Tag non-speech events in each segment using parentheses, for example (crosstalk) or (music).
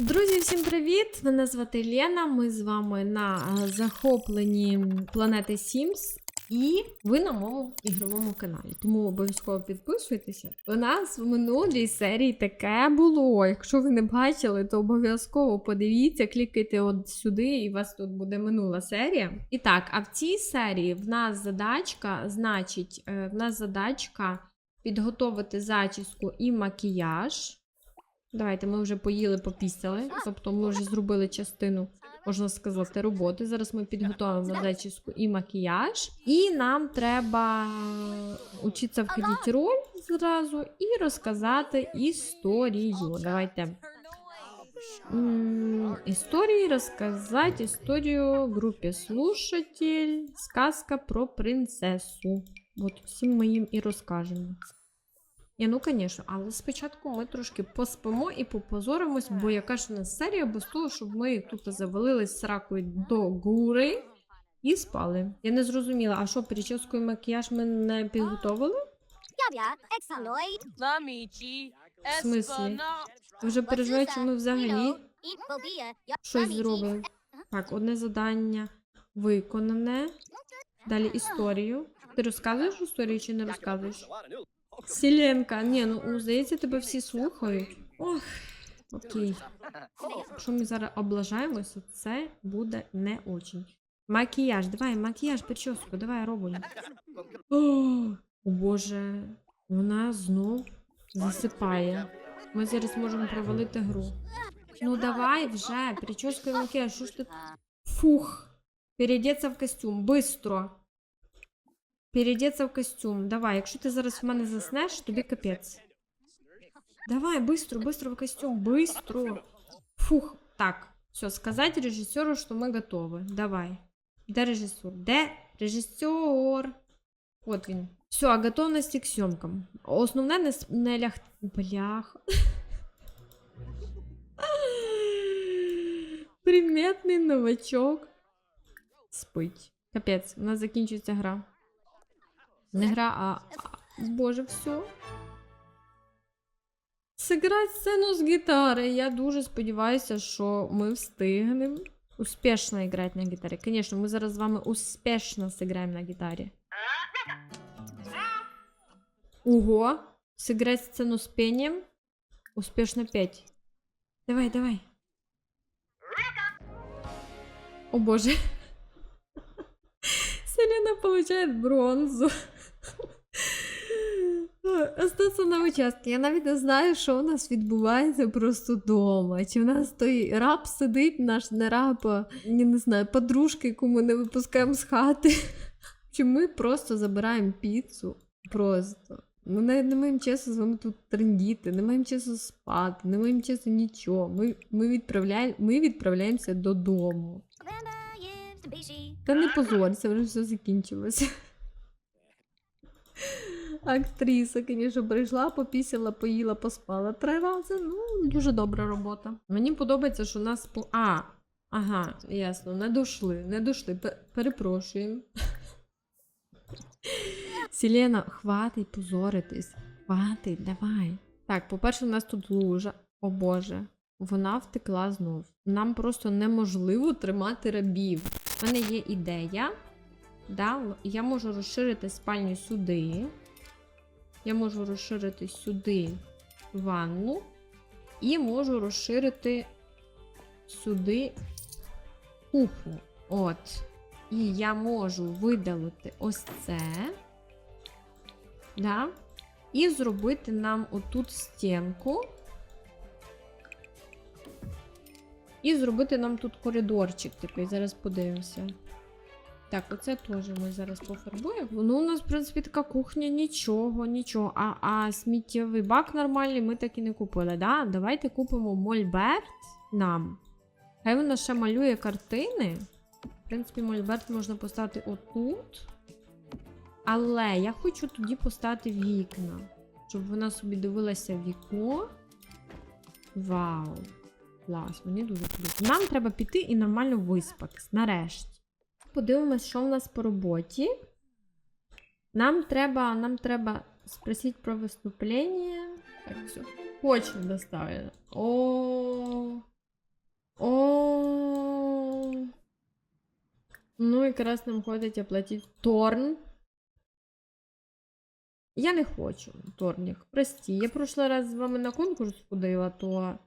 Друзі, всім привіт! Мене звати Лена. Ми з вами на е, захопленні планети Sims. І ви на моєму ігровому каналі. Тому обов'язково підписуйтеся. У нас в минулій серії таке було. Якщо ви не бачили, то обов'язково подивіться, клікайте от сюди, і у вас тут буде минула серія. І так, а в цій серії в нас задачка, значить, е, в нас задачка підготовити зачіску і макіяж. Давайте ми вже поїли, попісяли. Тобто ми вже зробили частину, можна сказати, роботи. Зараз ми підготуємо зачіску і макіяж. І нам треба учитися входити роль зразу і розказати історію. Давайте. Історії розказати історію групі слушатель, сказка про принцесу. От всім ми їм і розкажемо. Ні, ну звісно, але спочатку ми трошки поспимо і попозоримось, бо яка ж у нас серія без того, щоб ми тут завалились сракою до гури і спали. Я не зрозуміла, а що, прическу і макіяж ми не підготовили? В смислі? Ви вже переживаєте, що ми взагалі щось зробимо. Так, одне завдання виконане. Далі історію. Ти розказуєш історію чи не розказуєш? Сіленка, ні, ну здається, тебе всі слухають. Ох, окей. Якщо ми зараз облажаємося, це буде не очень. Макіяж, давай, макіяж, прическу, давай робимо. О, боже, вона знов засипає. Ми зараз можемо провалити гру. Ну давай вже, прическа і макіяж, що ж ти. Фух. Переодеться в костюм, быстро. Переодеться в костюм. Давай, якщо ти зараз в мене заснеш, тобі капець. Давай, быстро, быстро в костюм, быстро. Фух, так. Все, сказать режиссеру, что мы готовы. Давай. Де режиссер? Де режиссер? От він. Все, готовності к съемкам. Основне не, с- не ляг... Блях. (laughs) Приметний новачок. Спить. Капець, у нас закінчується гра. Не гра, а. Боже, все. Сыграть сцену з гітари. Я дуже сподіваюся, що ми встигнемо успішно грати на гітарі. Звісно, ми зараз з вами успішно зіграємо на гітарі. Ого! Сыграть сцену з пением. Успішно петь. Давай, давай. О боже. (laughs) Селена получает бронзу. Остаться на участку. Я навіть не знаю, що у нас відбувається просто вдома. Чи в нас той раб сидить, наш не раб, а, я не знаю, подружка, яку ми не випускаємо з хати. (laughs) Чи ми просто забираємо піцу. Просто. Ми навіть не маємо часу з вами тут трендіти, не маємо часу спати, не маємо часу нічого. Ми, ми, відправляємо, ми відправляємося додому. Та не позорься, вже все закінчилося. (laughs) Актриса, звісно, прийшла, попісила, поїла, поспала три рази. Ну, дуже добра робота. Мені подобається, що нас по. А, ага, ясно, не дошли, не дошли. Пе- Перепрошуємо. Селена, хватить позоритись. Хватить, давай. Так, по-перше, у нас тут лужа. О Боже, вона втекла знов. Нам просто неможливо тримати рабів. У мене є ідея. Да? Я можу розширити спальню сюди. Я можу розширити сюди ванну. І можу розширити сюди кухню. От. І я можу видалити ось це. Да? І зробити нам отут стінку. І зробити нам тут коридорчик такий. Зараз подивимося. Так, оце теж ми зараз пофарбуємо. Ну, у нас, в принципі, така кухня, нічого, нічого. А, а сміттєвий бак нормальний ми так і не купили. Да? Давайте купимо Мольберт нам. Хай вона ще малює картини. В принципі, Мольберт можна поставити отут. Але я хочу тоді поставити вікна, щоб вона собі дивилася вікно. Вау! Клас, мені дуже подобається. Нам треба піти і нормально виспатись. Нарешті подивимось, що в нас по роботі. Нам треба нам треба спросити про виступлення. Так, все. Почву доставлено. О. О. Ну, якраз нам ходить оплатити Торн. Я не хочу Торнік. Прості. Я прошлий раз з вами на конкурс ходила, то.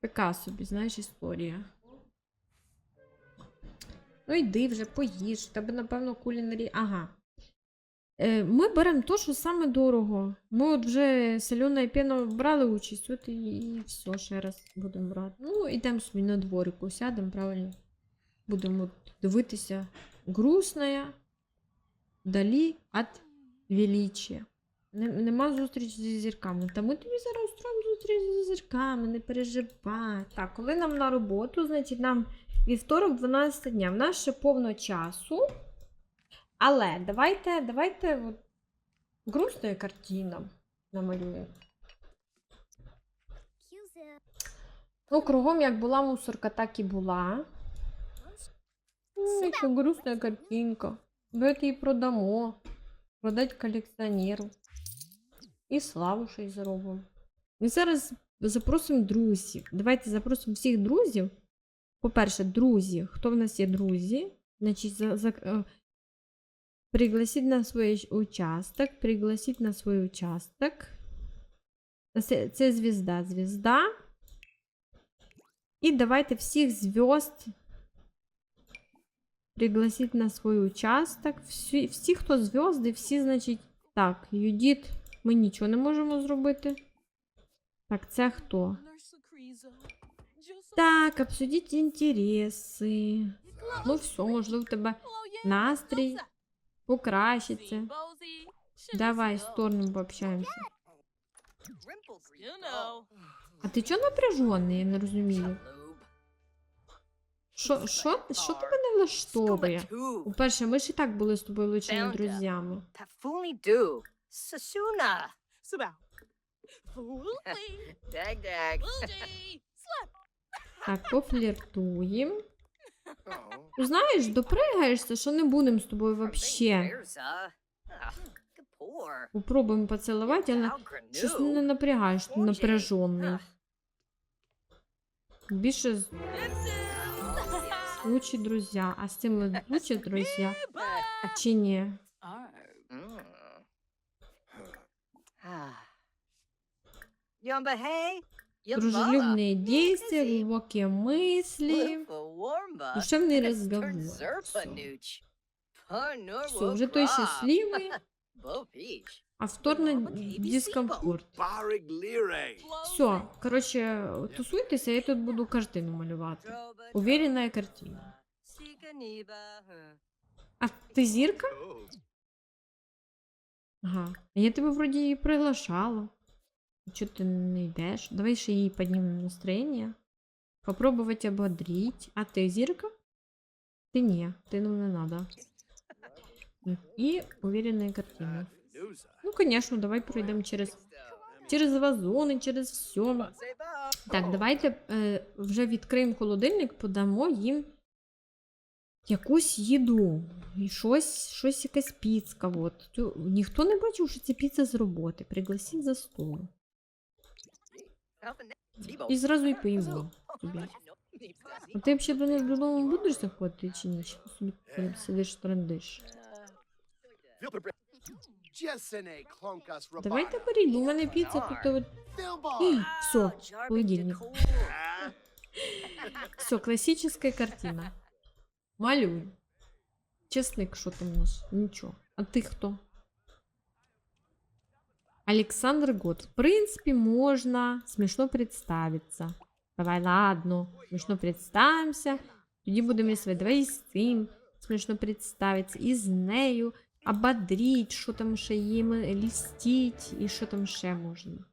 Така собі, знаєш, історія. Ну йди вже, поїж. Тебе, напевно, кулінарі. Ага. Е, Ми беремо то, що саме дорого. Ми от вже Сальона і Піно брали участь, от і, і все, ще раз будемо брати. Ну, йдемо собі на дворику, сядемо, правильно. Будемо дивитися. Грустная вдалі від величия. Нема зустрічі зі зірками. Та ми тобі зараз устроїмо зустріч зі зірками, не переживай. Так, коли нам на роботу, значить нам вівторок 12 дня. В нас ще повно часу. Але давайте, давайте от, грустна картина намалюємо. Ну, кругом як була мусорка, так і була. Ну, яка грустна картинка. Давайте її продамо. Продать колекціонеру. І славу ще й заробимо. Ми зараз запросимо друзів. Давайте запросимо всіх друзів. По-перше, друзі. Хто в нас є друзі? Значить, за, за, е, пригласіть на свій участок. Пригласіть на свій участок. Це, це звізда. Звізда. И давайте всех звезд пригласить на свой участок. Всі, всі, хто зв'язки, всі, значить. Так, Юдіт, ми нічого не можемо зробити. Так, це хто? Так, обсудіть інтереси. Ну все, можливо, в тебе настрій покращиться. Давай з Торном пообщаємося. А ти чого напряжений, я не розумію. Що, що, що тебе не влаштовує? По-перше, ми ж і так були з тобою лучшими Феунда. друзями. (laughs) Так, пофліртуємо. Ну, знаєш, допригаєшся, що не будемо з тобою вообще. Попробуємо поцілувати, але щось не напрягаєш, ти напряжений. Більше з- (laughs) лучші друзі. А з цим лучші друзі? Чи ні? Дружелюбные действия, глубокие мысли. Душевний розговор. Все, вже той щасливий, а вторне дискомфорт. Все, коротше, тусуйтеся, я тут буду картину малювати. Уверена картина. А ти зірка? Ага. Я тебе вроді і приглашала. Чого ти не йдеш? Давай ще їй піднімемо настроєння. Попробувати ободрить. А ти зірка? Ти ні, ти нам не надо. І уверенная картина. Ну, конечно, давай пройдемо через, через вазони, через все. Так, давайте е, вже відкриємо холодильник, подамо їм якусь їду. І щось, щось якась піцка. От. Ніхто не бачив, що це піца з роботи. Пригласіть за стол. І зразу й поїмо. А ти взагалі до них додому будеш заходити чи ні? Чи ти собі сидиш трендиш? Давайте беріть, бо в мене піца тут от. Все, холодильник. Все, классическая картина. Малюй. Чесник, що там у нас? Нічого. А ти хто? Александр Год. В принципе, можно смешно представиться. Давай, ладно. Смешно представимося. Тоді будемо рисувати. Давай і з цим смішно представитися. І з нею ободрить, що там ще їм лістить, і що там ще можна.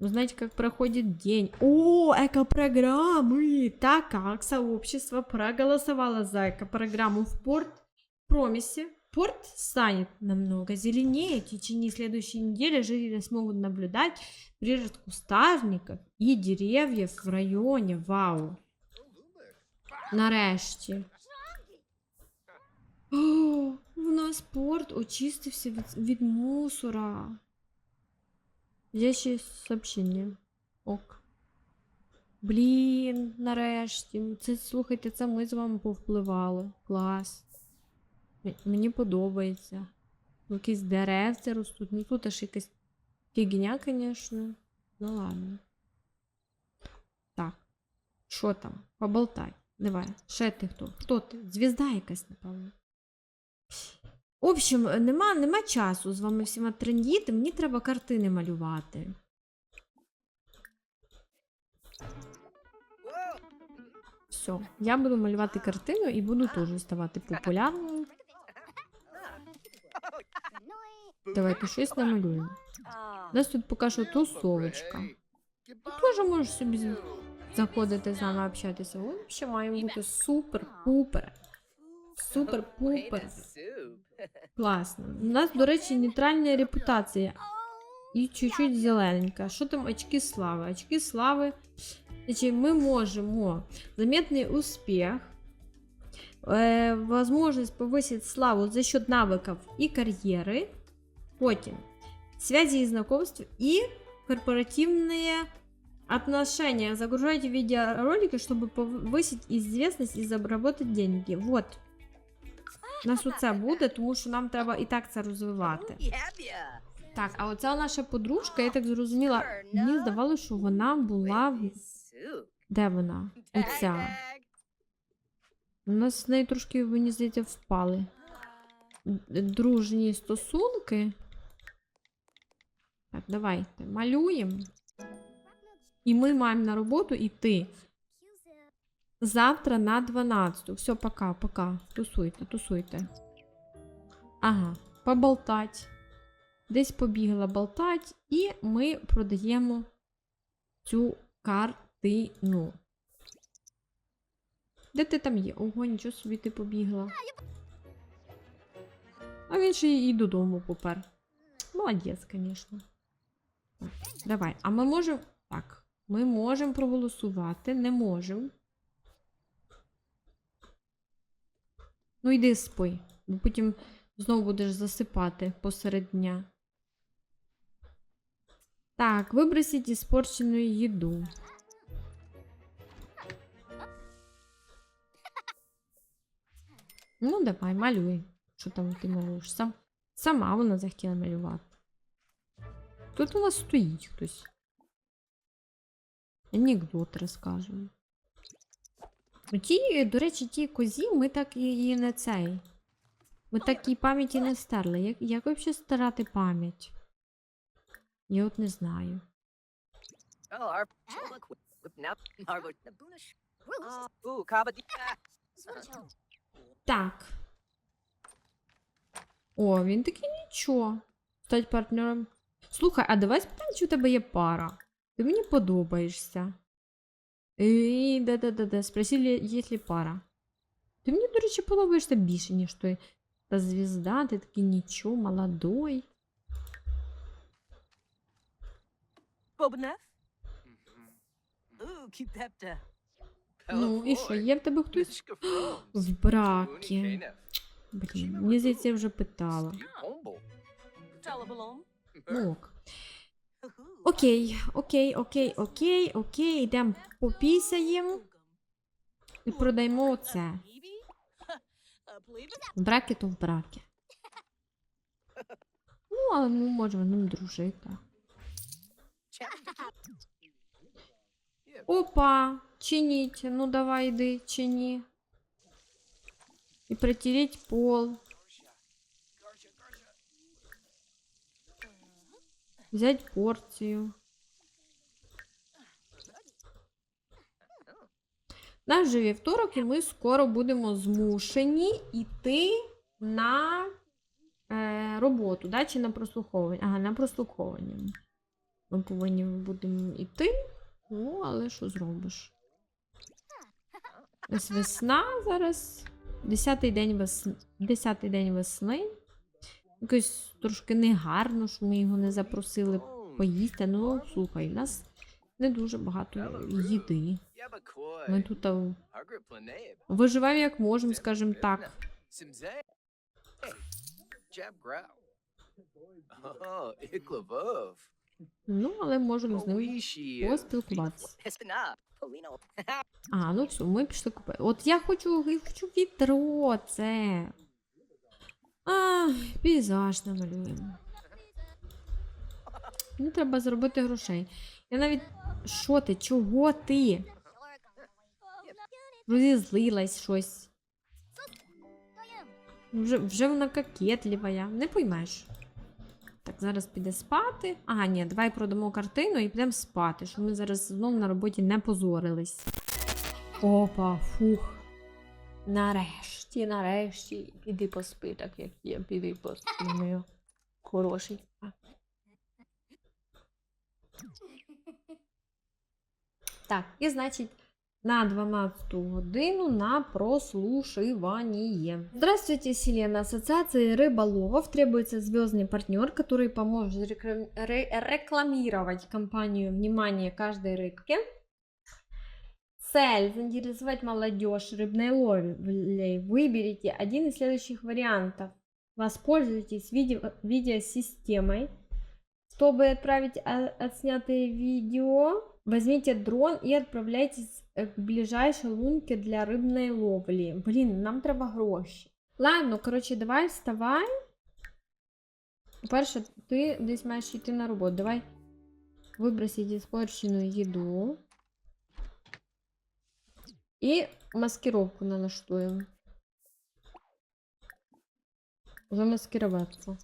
Узнать, как проходит день. О, эко-программы! Так как сообщество проголосовало за эко-программу в порт промисе, порт станет намного зеленее. В течение следующей недели жители смогут наблюдать прирост кустарников и деревьев в районе. Вау! Нарешті. О, в нас порт очистився від, від мусора. Входящее сообщение. Ок. Блін, нарешті. Це, слухайте, це ми з вами повпливали. Клас. Мені подобається. Якісь деревця ростуть. Ну тут аж якась фігня, звісно. Ну ладно. Так. Що там? Поболтай. Давай. Ще ти хто? Хто ти? Звізда якась, напевно. В общем, нема, нема часу з вами всіма трендіти, мені треба картини малювати. Все, я буду малювати картину і буду теж ставати популярною. Давайте щось намалюємо. У нас тут поки що тусовочка. Ти теж можеш собі з- заходити з нами общатися. Ми ще маємо бути супер-пупер. Супер-пупер. soup. (laughs) Класно. У нас, до речі, нейтральна репутація. І чуть-чуть зелененька. Що там очки слави? Очки слави. Значить, ми можемо заметний успіх, е, возможность повысить славу за счет навыков и карьеры, потім связи и знакомств и корпоративные отношения. Загружайте видеоролики, чтобы повысить известность и заработать деньги. Вот. У нас оце буде, тому що нам треба і так це розвивати. Yeah, yeah. Так, а оця наша подружка, я так зрозуміла, мені здавалося, що вона була в. Soup. Де вона? Оця. У нас з нею трошки, мені здається, впали. Д- Дружні стосунки. Так, давайте малюємо. І ми маємо на роботу йти завтра на 12. Все, пока, пока. Тусуйте, тусуйте. Ага, поболтать. Десь побігла болтать, і ми продаємо цю картину. Де ти там є? Ого, нічого собі ти побігла. А він ще і додому попер. Молодець, звісно. Давай. А ми можемо. Так. Ми можемо проголосувати, не можемо. Ну йди спи, бо потім знову будеш засипати посеред дня. Так, выбросить испорченную еду. Ну, давай, малюй. Що там ти малюєш? Сам... Сама вона захотіла малювати. Тут у нас стоїть хтось. Анекдот розкажемо. Ну, Ті, до речі, ті козі, ми так і, і не цей. Ми так і пам'яті не стерли. Як, як взагалі старати пам'ять? Я от не знаю. Так. О, він такий нічого. Стать партнером. Слухай, а давай спитаємо, чи у тебе є пара. Ти мені подобаєшся. І да-да-да-да. Спросили, є ли пара. Ти мені, до речі, подобаєшся більше, ніж той. Та звізда, ти такий нічого, молодой. Bobneff? Ooh, keep that. Uh, Ну, і що, є в тебе хтось? В бракі. Блін, мені здається, я вже питала. Talabalom? Ну, ок. Окей, окей, окей, окей, окей, йдемо попісяємо і продаємо оце. В бракі то в бракі. Ну, але ми можемо ним дружити. Опа, чиніть. Ну давай йди, чини. І протереть пол. Взять порцію. Наш же вівторок, і ми скоро будемо змушені йти на е, роботу, да? чи на прослуховування. Ага, на прослуховування. Ми повинні будемо йти. Ну, але що зробиш? Ось весна зараз. Десятий день. Десятий день весни. Якось трошки негарно, що ми його не запросили поїсти. Ну, слухай, у нас не дуже багато їди. Ми тут виживаємо як можемо, скажімо так. Ну, але можемо з ним поспілкуватися. А, ну все, ми пішли купити. От я хочу, я хочу відро, це. А, пейзаж намалюємо. Мені треба заробити грошей. Я навіть. Що ти? Чого ти? Розізлилась щось. Вже, вже вона кокетлива. Не поймеш. Так, зараз піде спати. А, ні, давай продамо картину і підемо спати, щоб ми зараз знову на роботі не позорились. Опа, фух. Нарешті, нарешті. Іди поспи, так як є, піди поспи, моя хороший. Так, і значить, на 12 годину на прослушивание. Здравствуйте, Вселенная. Ассоциации рыболовов требуется звездный партнер, который поможет реклам- ре- рекламировать компанию внимание каждой рыбке. Цель – заинтересовать молодежь рыбной ловлей. Выберите один из следующих вариантов. Воспользуйтесь видео- видеосистемой. Чтобы отправить а- отснятые видео, возьмите дрон и отправляйтесь э, к ближайшей лунке для рибної ловлі. Блін, нам треба гроші. Ладно, коротше, давай вставай. Перше, ти десь маєш йти на роботу. Давай вибросить испорчену їду. І маскировку налаштуємо. Замаскироваться.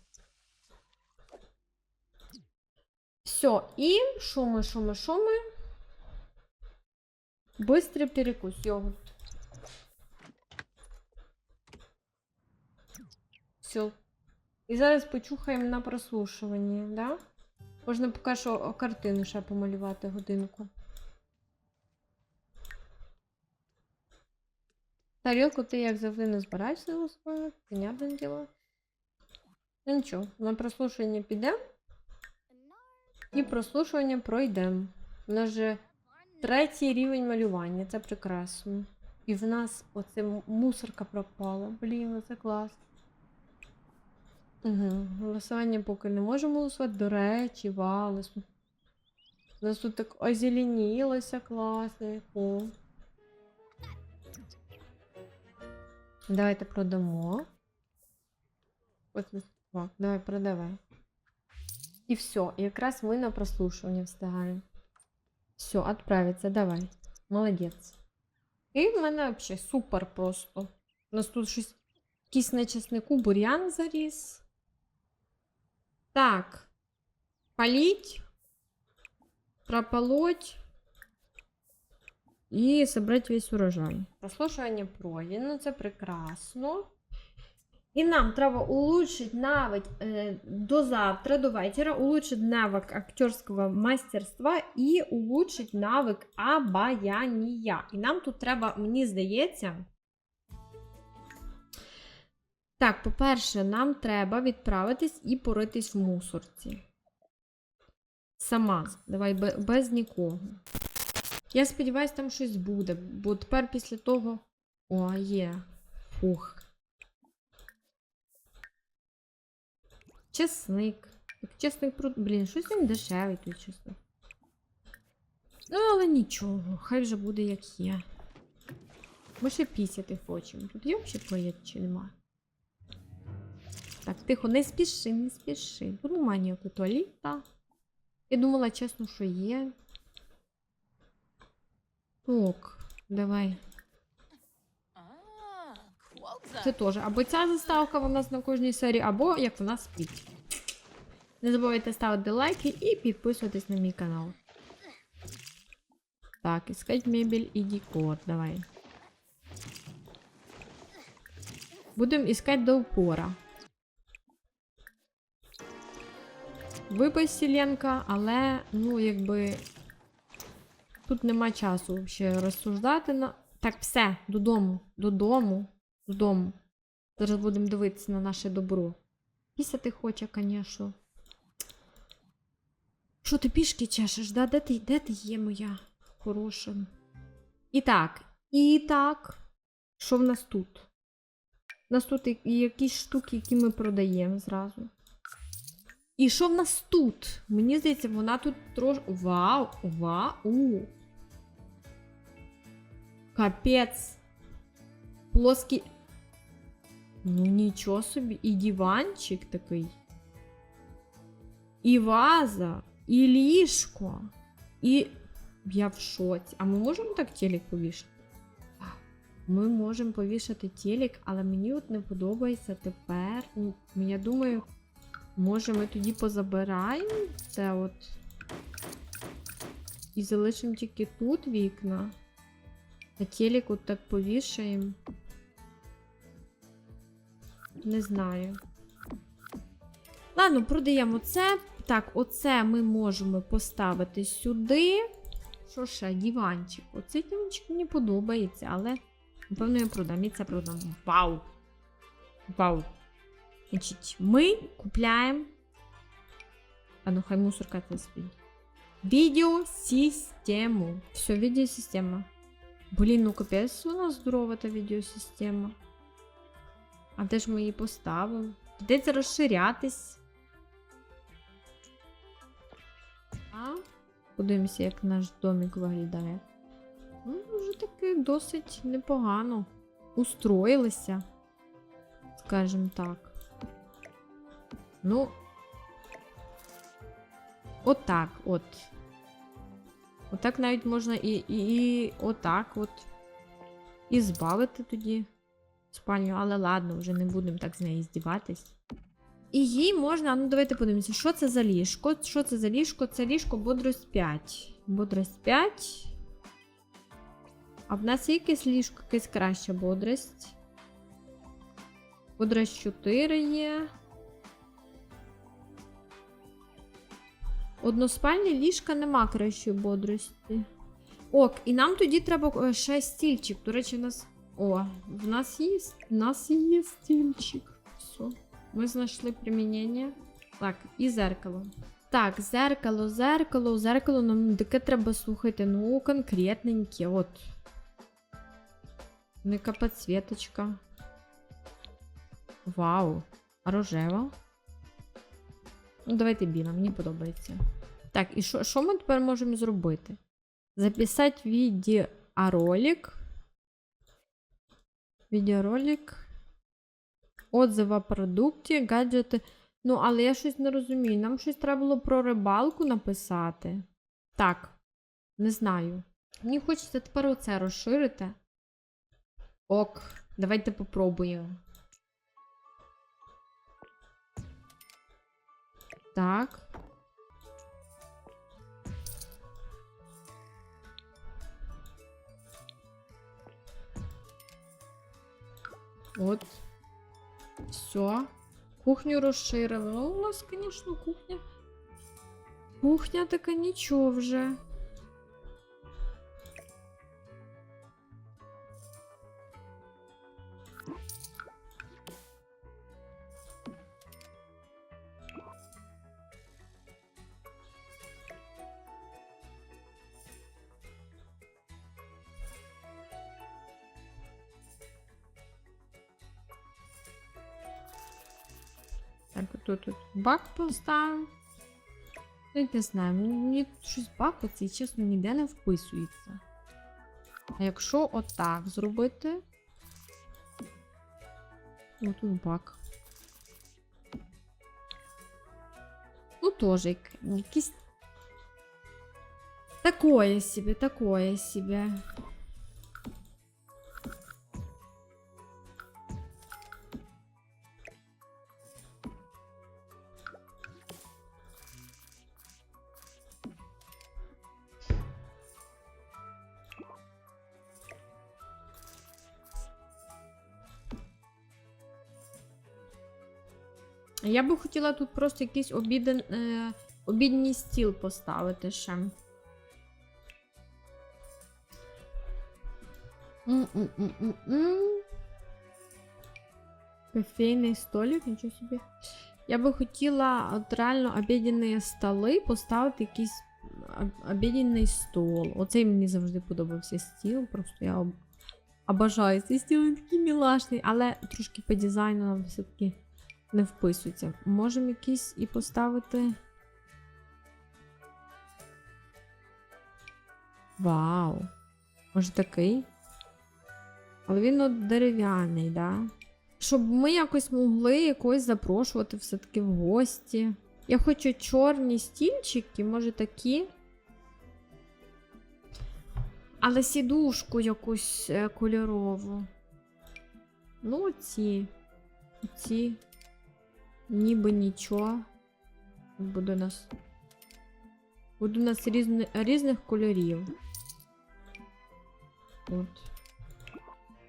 Все, і що ми, що ми, що ми? Быстрый перекус, йогурт. Все. І зараз почухаємо на прослушуванні, да? Можна поки що картину ще помалювати годинку. Тарілку ти як завжди не збираєшся голосувати, понятне діло. Ну нічого, на прослушування підемо і прослушування пройдемо. У нас же Третій рівень малювання, це прекрасно. І в нас оце мусорка пропала. Блін, це клас. Угу. Голосування поки не можемо голосувати. До речі, валос. У нас тут так озеленілося класно. Давайте продамо. Ось давай продавай. І все, якраз ми на прослушування встигаємо. Все, отправиться, давай. Молодець. І в мене взагалі супер просто. У нас тут щось якийсь на чеснику бур'ян заріс. Так. Полить. Прополоть. І собрать весь урожай. Прослушування пройдено, це прекрасно. І нам треба улучшить навык э, до завтра, до вечера, улучшить навык актерского мастерства і улучшить навик обаяння. І нам тут треба, мені здається. Так, по-перше, нам треба відправитись і поритись в мусорці. Сама. Давай бе- без нікого. Я сподіваюся, там щось буде, бо тепер після того. О, є. Фух. Чесник. Чесник про. Блін, щось він дешевий той чесник. Ну, але нічого, хай вже буде як є. Ми ще пісяти хочемо. Тут є взагалі твоє чи нема? Так, тихо, не спіши, не спіши. Нема тут туаліта. Я думала, чесно, що є. Так, давай. Це теж. Або ця заставка в нас на кожній серії, або як вона спить. Не забувайте ставити лайки і підписуватись на мій канал. Так, искать мебель і декор. Давай. Будемо іскати до упора. Вибий Сіленка, але, ну, якби. Тут нема часу ще розсуждати на. Так, все, додому, додому, додому. Зараз будемо дивитися на наше добро. Пісяти хоче, звісно. Що ти пішки чешеш, да? Де ти, де ти є, моя хороша? І так, і так. Що в нас тут? У нас тут якісь штуки, які ми продаємо зразу. І що в нас тут? Мені здається, вона тут трошки. Вау! Вау! Капець. Плоский. Ну нічого собі, і диванчик такий. І ваза, і ліжко, і. Я в шоці. А ми можемо так телек повішати? Ми можемо повішати телек, але мені от не подобається тепер. Ну, я думаю, може ми тоді позабираємо це от. І залишимо тільки тут вікна. А телек от так повішаємо. Не знаю. Ладно, продаємо це. Так, оце ми можемо поставити сюди. Що ще, диванчик. Оцей диванчик мені подобається, але напевно я продам. І це продам. Вау! Вау! Значить, ми купляємо. А ну хай мусорка це спить. Відеосистему. Все, відеосистема. Блін, ну капець нас здорова та відеосистема. А де ж ми її поставимо? Придеться розширятись. А? Подивимося, як наш домик виглядає. Ну, вже таки досить непогано. Устроїлися. Скажімо так. Ну. Отак от. Отак навіть можна і, і, і отак от. І збавити тоді спальню, але ладно, вже не будемо так з неї здіватись. І їй можна, ну давайте подивимося, що це за ліжко? Що це за ліжко? Це ліжко бодрость 5. Бодрость 5. А в нас є якесь ліжко, якесь краща бодрость. Бодрость 4 є. Односпальні ліжка нема кращої бодрості. Ок, і нам тоді треба е, ще стільчик. До речі, у нас. О, в нас є. В нас є стільчик. Все. Ми знайшли примінення. Так, і зеркало. Так, зеркало, зеркало, зеркало нам таке треба слухати. Ну, конкретненьке, от. Ника підсвіточка. Вау. Рожева? Ну, давайте біла, мені подобається. Так, і що, ми тепер можемо зробити? Записати відеоролик. Відеоролик. Отзив о продукті, гаджети. Ну, але я щось не розумію. Нам щось треба було про рибалку написати. Так, не знаю. Мені хочеться тепер оце розширити. Ок, давайте попробуємо. Так. От. Все. Кухню розширили. Ну, у нас, звісно, кухня. Кухня така нічого вже. Так, тут, бак поставимо. Ну, я не знаю, мені щось бак оцей, чесно, ніде не вписується. А якщо отак зробити. Ну, тут бак. Ну, теж як- якийсь. Такое себе, такое себе. Я би хотіла тут просто якийсь обіден, е, обідній стіл поставити ще. Кофейний столик, нічого собі. Я би хотіла от реально обідні столи поставити якийсь об- обідній стол. Оцей мені завжди подобався стіл. Просто я об... обожаю цей стіл, він такий мілашний, але трошки по дизайну нам все-таки не вписується. Можемо якийсь і поставити. Вау! Може такий? Але він от дерев'яний, да? Щоб ми якось могли якось запрошувати все-таки в гості. Я хочу чорні стільчики, може такі. Але сідушку якусь е, кольорову. Ну, ці. Ці. Ніби нічого. Буде у нас. Буде у нас різни, різних кольорів. От.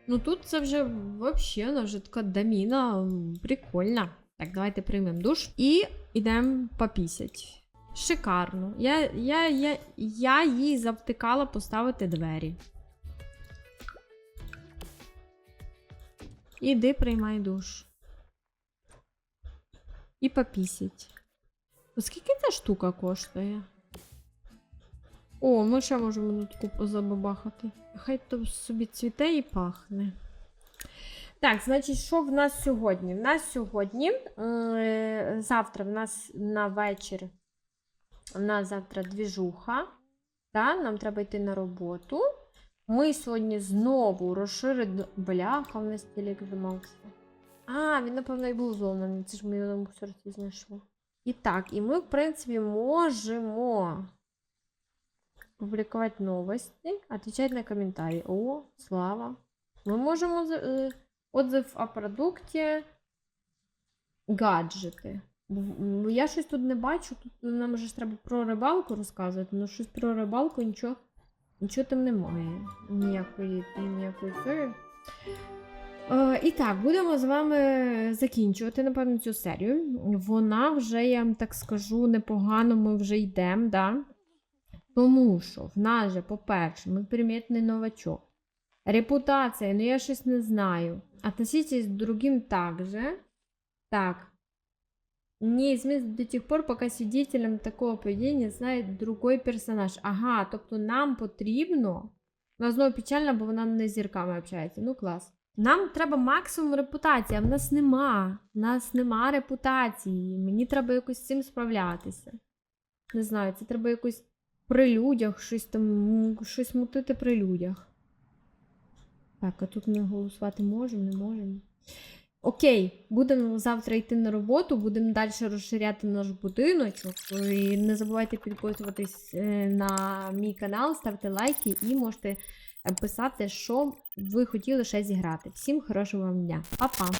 Ну тут це вже взагалі, вона вже така даміна, прикольна. Так, давайте приймемо душ і йдемо попісять. Шикарно. Я, я, я, я їй завтикала поставити двері. Іди приймай душ. І попісять. Скільки ця штука коштує? О, ми ще можемо нутку позабабахати. Хай то собі цвіте і пахне. Так, значить, що в нас сьогодні? В нас сьогодні, е, завтра в нас на вечір, в нас завтра двіжуха. Та, нам треба йти на роботу. Ми сьогодні знову розширили. Бляха, в нас телек зламався. А, він, напевно, і був зломаний. Це ж ми його на мусорці знайшли. І так, і ми, в принципі, можемо публиковать новости, отвечать на комментарии. О, слава. Мы можем отзыв, э, отзыв о продукте гаджети. Бо- бо Я щось тут не бачу. Тут нам же ж треба про рибалку розказувати, але щось про рибалку нічого, нічого там немає. Ніякої, ніякої цієї. Е, і так, будемо з вами закінчувати, напевно, цю серію. Вона вже, я вам так скажу, непогано ми вже йдемо, да? Тому що в нас же, по-перше, ми примітний новачок. Репутація, ну я щось не знаю. Относитесь к другим так же. Так. До тех пор, пока свидетелем такого поведения знає другой персонаж. Ага, тобто нам потрібно. Вона знову печально, бо вона не з зірками общається. Ну, клас. Нам треба максимум репутації, а в нас нема. В нас нема репутації. Мені треба якось з цим справлятися. Не знаю, це треба якось при людях, щось там, щось мутити при людях. Так, а тут ми голосувати можемо, не можемо. Окей, будемо завтра йти на роботу, будемо далі розширяти наш будиночок. І не забувайте підписуватись е, на мій канал, ставте лайки і можете писати, що ви хотіли ще зіграти. Всім хорошого вам дня. Па-па!